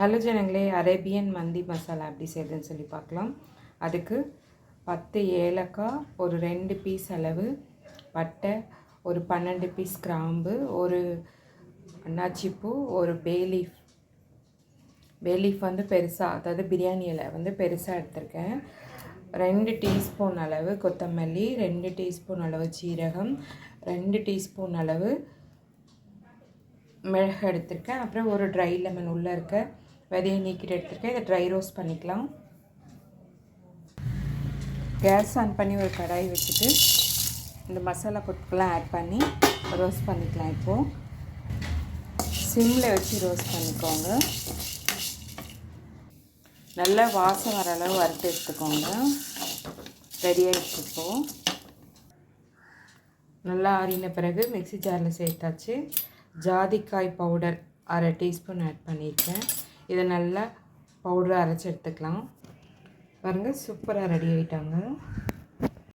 Hello ஜனங்களே Arabian மந்தி மசாலா எப்படி செய்யுதுன்னு சொல்லி பார்க்கலாம். அதுக்கு பத்து ஏலக்காய் ஒரு ரெண்டு பீஸ் அளவு பட்டை ஒரு பன்னெண்டு பீஸ் கிராம்பு ஒரு அன்னாச்சிப்பூ ஒரு பேலீஃப் பேலீஃப் வந்து பெருசாக அதாவது பிரியாணி இலை வந்து பெருசாக எடுத்திருக்கேன். ரெண்டு டீஸ்பூன் அளவு கொத்தமல்லி ரெண்டு டீஸ்பூன் அளவு சீரகம் ரெண்டு டீஸ்பூன் அளவு மிளகு எடுத்திருக்கேன். அப்புறம் ஒரு ட்ரை லெமன் உள்ளே இருக்க விதையை நீக்கிட்டு எடுத்துருக்கேன். இதை ட்ரை ரோஸ்ட் பண்ணிக்கலாம். கேஸ் ஆன் பண்ணி ஒரு கடாய் வச்சுட்டு இந்த மசாலா பொருட்கள்லாம் ஆட் பண்ணி ரோஸ்ட் பண்ணிக்கலாம் இப்போது சிம்மில் வச்சு ரோஸ்ட் பண்ணிக்கோங்க. நல்லா வாசம் வர அளவு வறுத்து எடுத்துக்கோங்க. ரெடி இப்போது நல்லா ஆறின பிறகு மிக்ஸி ஜாரில் சேர்த்தாச்சு. ஜாதிக்காய் பவுடர் அரை டீஸ்பூன் ஆட் பண்ணியிருக்கேன். இதை நல்லா பவுடரை அரைச்சி எடுத்துக்கலாம். பாருங்கள் சூப்பராக ரெடி ஆகிட்டாங்க